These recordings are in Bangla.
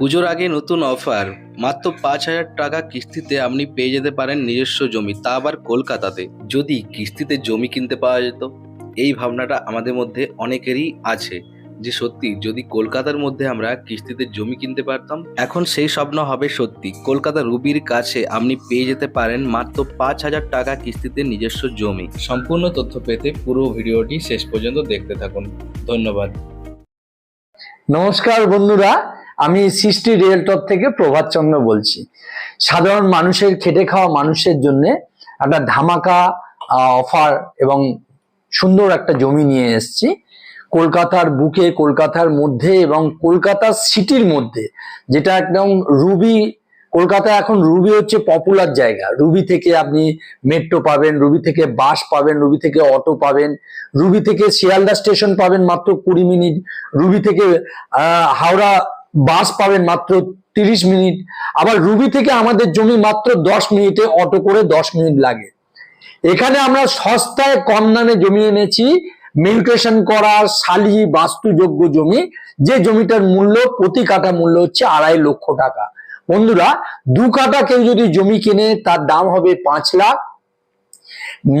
পুজোর আগে নতুন অফার। মাত্র পাঁচ হাজার টাকা কিস্তিতে আপনি পেয়ে যেতে পারেন নিজস্ব জমি, তা আবার কলকাতাতে। যদি কিস্তিতে জমি কিনতে পাওয়া যেত, এই ভাবনাটা আমাদের মধ্যে অনেকেরই আছে। যে সত্যি, যদি কলকাতার মধ্যে আমরা কিস্তিতে জমি কিনতে পারতাম, এখন সেই স্বপ্ন হবে সত্যি। কলকাতা রুবির কাছে আপনি পেয়ে যেতে পারেন মাত্র পাঁচ হাজার টাকা কিস্তিতে নিজস্ব জমি। সম্পূর্ণ তথ্য পেতে পুরো ভিডিওটি শেষ পর্যন্ত দেখতে থাকুন। ধন্যবাদ। নমস্কার বন্ধুরা আমি সৃষ্টি রিয়েলটর থেকে প্রভাত চন্দ্র বলছি। সাধারণ মানুষের খেটে খাওয়া মানুষের জন্য একটা ধামাকা অফার এবং সুন্দর একটা জমি নিয়ে এসেছি। কলকাতার বুকে, কলকাতার মধ্যে এবং কলকাতার সিটির মধ্যে, যেটা একদম রুবি কলকাতা এখন রুবি হচ্ছে পপুলার জায়গা। রুবি থেকে আপনি মেট্রো পাবেন, রুবি থেকে বাস পাবেন, রুবি থেকে অটো পাবেন, রুবি থেকে শিয়ালদা স্টেশন পাবেন মাত্র কুড়ি মিনিট, রুবি থেকে হাওড়া বাস পাবেন মাত্র তিরিশ মিনিট। আবার রুবি থেকে আমাদের জমি মাত্র দশ মিনিটে অটো করে দশ মিনিট লাগে। এখানে আমরা সস্তায় কম দামে জমি এনেছি। মিউটেশন করা, শালি, বাস্তুযোগ্য জমি। যে জমিটার মূল্য প্রতি কাঠা মূল্য হচ্ছে আড়াই লক্ষ টাকা। বন্ধুরা, দু কাঠা কেউ যদি জমি কিনে, তার দাম হবে পাঁচ লাখ।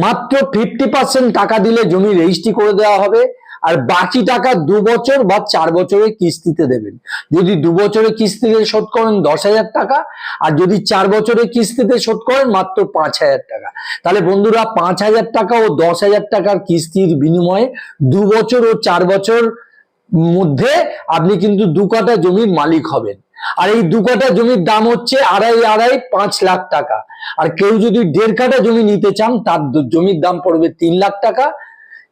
মাত্র ফিফটি পার্সেন্ট টাকা দিলে জমি রেজিস্ট্রি করে দেওয়া হবে। আর বাকি টাকা দু বছর বা চার বছরের কিস্তিতে দেবেন। যদি দু বছরের কিস্তিতে শোধ করেন দশ হাজার টাকা, আর যদি চার বছরের কিস্তিতে শোধ করেন মাত্র পাঁচ হাজার টাকা। তাহলে বন্ধুরা, পাঁচ হাজার টাকা ও দশ হাজার টাকার কিস্তির বিনিময়ে দু বছর ও চার বছর মধ্যে আপনি কিন্তু দু কাঠা জমির মালিক হবেন। আর এই দু কাঠা জমির দাম হচ্ছে আড়াই আড়াই, পাঁচ লাখ টাকা। আর কেউ যদি দেড় কাঠা জমি নিতে চান, তার জমির দাম পড়বে তিন লাখ টাকা।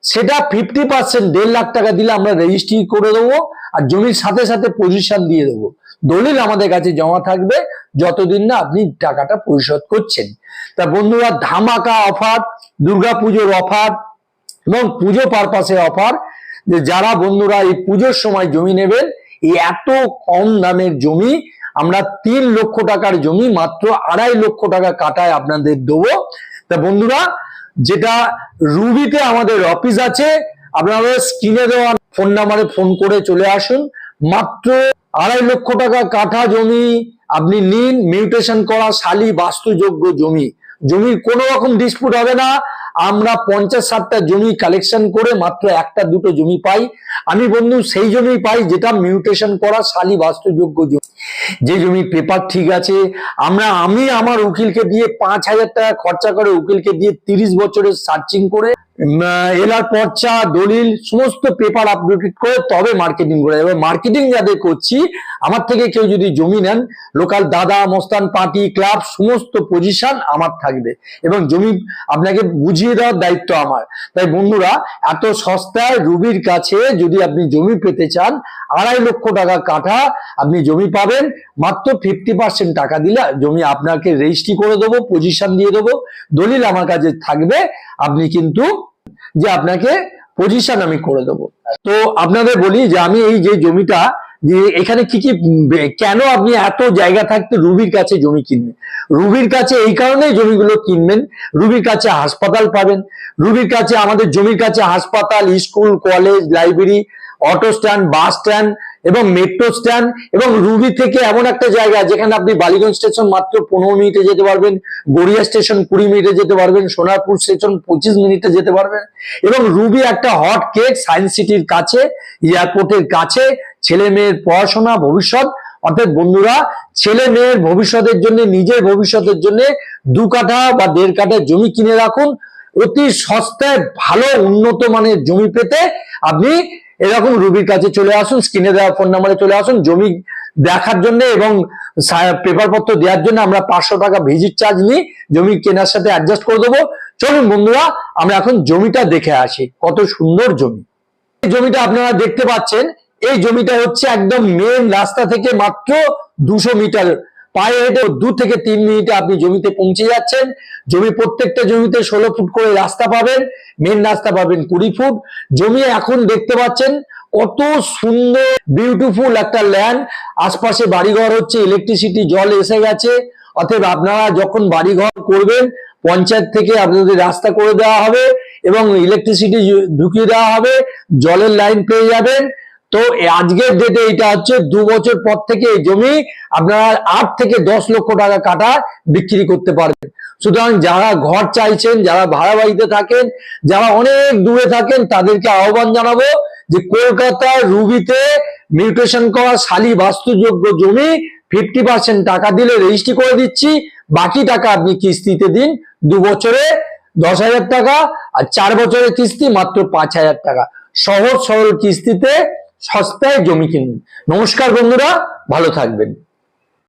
সেটা ফিফটি পার্সেন্ট দেড় লাখ টাকা দিলে আমরা রেজিস্ট্রি করে দেবো আর জমির সাথে সাথে পজিশন দিয়ে দেবো। দলিল আমাদের কাছে জমা থাকবে যতদিন না আপনি টাকাটা পরিশোধ করছেন। তা বন্ধুরা, ধামাকা অফার দুর্গাপুজোর অফার এবং পুজো পারপাসে অফার যে যারা বন্ধুরা এই পুজোর সময় জমি নেবেন, এই এত কম দামের জমি, আমরা তিন লক্ষ টাকার জমি মাত্র আড়াই লক্ষ টাকা কাটায় আপনাদের দেবো। তা বন্ধুরা যেটা রুবিতে আমাদের অফিস আছে, আপনারা স্ক্রিনে দেওয়া ফোন নাম্বারে ফোন করে চলে আসুন। মাত্র আড়াই লক্ষ টাকা কাঠা জমি আপনি নিন মিউটেশন করা শালি বাস্তুযোগ্য জমি। জমির কোনো রকম ডিসপুট হবে না। আমরা পঞ্চাশ ষাটটা জমি কালেকশন করে মাত্র একটা দুটো জমি পাই। আমি বন্ধু সেই জমি পাই যেটা মিউটেশন করা শালি বাস্তুযোগ্য জমি। যে জমির পেপার ঠিক আছে, আমরা, আমি আমার উকিলকে দিয়ে পাঁচ হাজার টাকা খরচা করে উকিলকে দিয়ে তিরিশ বছরের সার্চিং করে এলার পর্চা, দলিল, সমস্ত পেপার আপডেট করে তবে মার্কেটিং করে। এবার মার্কেটিং যাদের করছি, আমার থেকে কেউ যদি জমি নেন লোকাল দাদা, মস্তান, পার্টি ক্লাব সমস্ত পজিশন আমার থাকবে। এবং জমি আপনাকে বুঝিয়ে দেওয়ার দায়িত্ব আমার। তাই বন্ধুরা, এত সস্তায় রুবির কাছে যদি আপনি জমি পেতে চান, আড়াই লক্ষ টাকা কাঠা আপনি জমি পাবেন মাত্র ফিফটি পার্সেন্ট টাকা দিলে জমি আপনাকে রেজিস্ট্রি করে দেবো পজিশন দিয়ে দেবো, দলিল আমার কাছে থাকবে, আপনি কিন্তু যে আপনাকে পজিশন আমি করে দেবো। তো আপনাদের বলি যে আমি এই যে জমিটা, যে এখানে কি কি, কেন আপনি এত জায়গা থাকতে রুবির কাছে জমি কিনবেন? রুবির কাছে এই কারণে জমিগুলো কিনবেন, রুবির কাছে হাসপাতাল পাবেন, রুবির কাছে আমাদের জমির কাছে হাসপাতাল, school, college, library, auto stand, bus stand এবং মেট্রো স্ট্যান্ড এবং রুবি থেকে এমন একটা জায়গা যেখানে আপনি বালিগঞ্জ স্টেশন মাত্র পনেরো মিনিটে যেতে পারবেন, গড়িয়া স্টেশন কুড়ি মিনিটে যেতে পারবেন, সোনারপুর স্টেশন পঁচিশ মিনিটে যেতে পারবেন এবং রুবি একটা হট কেক সায়েন্স সিটির কাছে এয়ারপোর্টের কাছে, ছেলে মেয়ের পড়াশোনা, ভবিষ্যৎ, অর্থাৎ বন্ধুরা, ছেলে মেয়ের ভবিষ্যতের জন্য, নিজের ভবিষ্যতের জন্য দু কাঠা বা দেড় কাঠা জমি কিনে রাখুন। অতি সস্তায় ভালো উন্নত মানের জমি পেতে আপনি এরকম রুবির কাছে চলে আসুন স্ক্রিনে দেওয়া ফোন নাম্বারে চলে আসুন, জমি দেখার জন্য এবং পেপার পত্র দেওয়ার জন্য আমরা পাঁচশো টাকা ভিজিট চার্জ নিই জমি কেনার সাথে অ্যাডজাস্ট করে দেবো। চলুন বন্ধুরা, আমরা এখন জমিটা দেখে আসি, কত সুন্দর জমি। এই জমিটা আপনারা দেখতে পাচ্ছেন, এই জমিটা হচ্ছে একদম মেন রাস্তা থেকে মাত্র দুশো মিটার পায়ে হেঁটে দু থেকে তিন মিনিটে আপনি জমিতে পৌঁছে যাচ্ছেন। জমি প্রত্যেকটা জমিতে ষোলো ফুট করে রাস্তা পাবেন। মেন রাস্তা পাবেন কুড়ি ফুট। জমি এখন দেখতে পাচ্ছেন কত সুন্দর বিউটিফুল একটা ল্যান্ড আশপাশে বাড়িঘর হচ্ছে ইলেকট্রিসিটি জল এসে গেছে। অতএব আপনারা যখন বাড়িঘর করবেন, পঞ্চায়েত থেকে আপনাদের রাস্তা করে দেওয়া হবে এবং ইলেকট্রিসিটি ঢুকিয়ে দেওয়া হবে। জলের লাইন পেয়ে যাবেন। তো আজকের ডেটে এটা হচ্ছে দু বছর পর থেকে এই জমি আপনারা আট থেকে দশ লক্ষ টাকা কাটা বিক্রি করতে পারবেন। সুতরাং যারা ঘর চাইছেন, যারা ভাড়া বাড়িতে থাকেন, যারা অনেক দূরে থাকেন, তাদেরকে আহ্বান জানাব যে কলকাতার রুবিতে মিউটেশন করা শালি বাস্তুযোগ্য জমি ফিফটি পার্সেন্ট টাকা দিলে রেজিস্ট্রি করে দিচ্ছি। বাকি টাকা আপনি কিস্তিতে দিন। দু বছরে দশ হাজার টাকা আর চার বছরের কিস্তি মাত্র পাঁচ হাজার টাকা। সহজ সরল কিস্তিতে সস্তায় জমি কিনুন। নমস্কার বন্ধুরা ভালো থাকবেন।